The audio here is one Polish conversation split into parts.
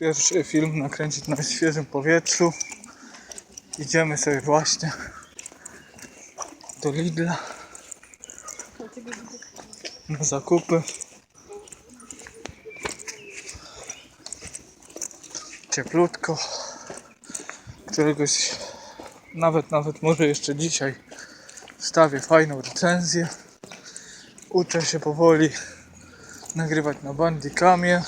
Pierwszy film nakręcić na świeżym powietrzu. Idziemy sobie właśnie do Lidla na zakupy. Cieplutko. Któregoś nawet, nawet może jeszcze dzisiaj wstawię fajną recenzję. Uczę się powoli nagrywać na Bandicamie.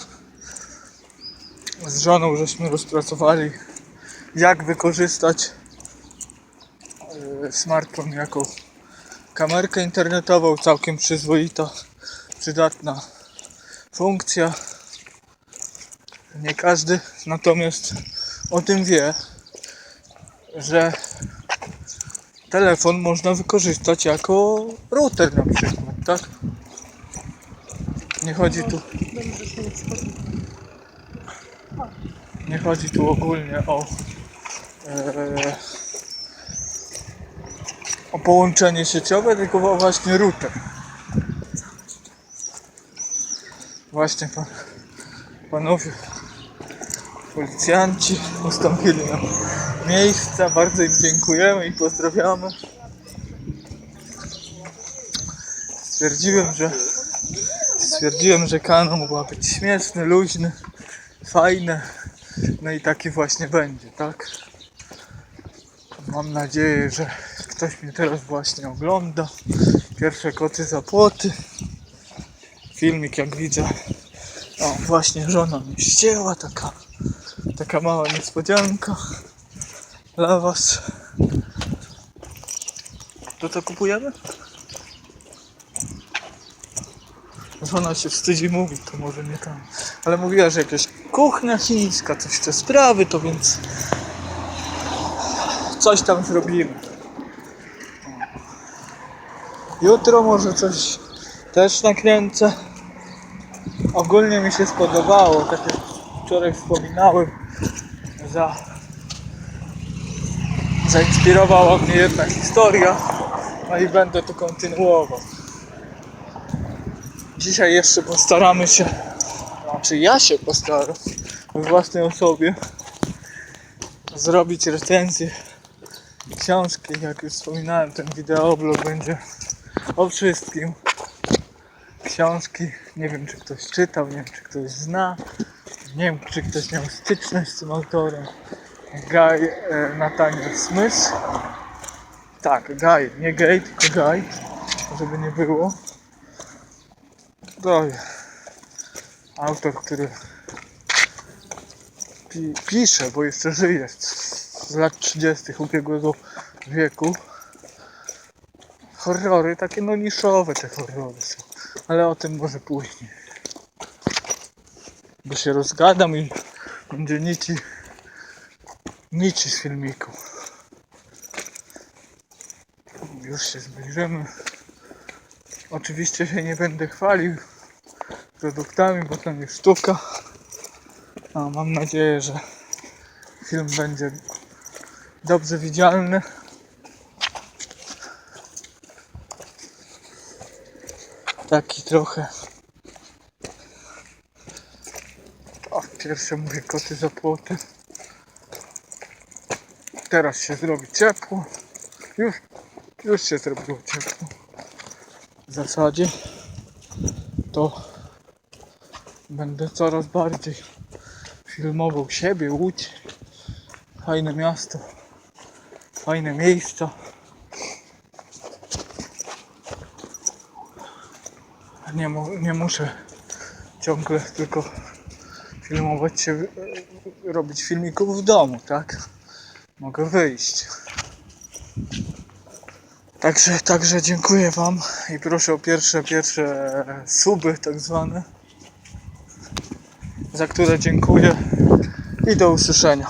Z żoną żeśmy rozpracowali jak wykorzystać e, smartfon jako kamerkę internetową, całkiem przyzwoita, przydatna funkcja. Nie każdy natomiast o tym wie, że telefon można wykorzystać jako router na przykład, tak? Nie chodzi tu nie chodzi tu ogólnie o e, o połączenie sieciowe, tylko właśnie router. Właśnie pan, panowie policjanci ustąpili nam miejsca. Bardzo im dziękujemy i pozdrawiamy. Stwierdziłem, że stwierdziłem, że kanał ma być śmieszny, luźny, fajny. No i taki właśnie będzie, tak? Mam nadzieję, że ktoś mnie teraz właśnie ogląda. Pierwsze koty za płoty. Filmik jak widzę. O, właśnie żona mnie ścięła, taka, taka mała niespodzianka dla was. To co kupujemy? Żona się wstydzi mówić, to może nie tam. Ale mówiła, że jakaś kuchnia chińska, coś te sprawy, to więc coś tam zrobimy. Jutro może coś też nakręcę. Ogólnie mi się spodobało, tak jak wczoraj wspominałem, za zainspirowała mnie jedna historia, no i będę to kontynuował. Dzisiaj jeszcze postaramy się, znaczy ja się postaram we własnej osobie zrobić recenzję książki, jak już wspominałem, ten wideoblog będzie o wszystkim. Książki, nie wiem czy ktoś czytał, nie wiem czy ktoś zna, nie wiem czy ktoś miał styczność z tym autorem. Guy e, Nathaniel Smith. Tak, Guy, nie Gay, tylko Guy, żeby nie było. To autor, który pi pisze, bo jeszcze żyje z lat 30. ubiegłego wieku. Horrory, takie no niszowe te horrory są, ale o tym może później. Bo się rozgadam i będzie nici, nici z filmiku. Już się zbliżymy. Oczywiście się nie będę chwalił produktami, bo to nie sztuka. A mam nadzieję, że film będzie dobrze widzialny. Taki trochę. O, pierwsze mówię koty za płoty. Teraz się zrobi ciepło. Już, już się zrobiło ciepło. W zasadzie to będę coraz bardziej filmował siebie, Łódź. Fajne miasto, fajne miejsca. Nie, mu, nie muszę ciągle tylko filmować się, robić filmików w domu, tak? Mogę wyjść. Także, także dziękuję Wam i proszę o pierwsze, pierwsze suby tak zwane, za które dziękuję i do usłyszenia.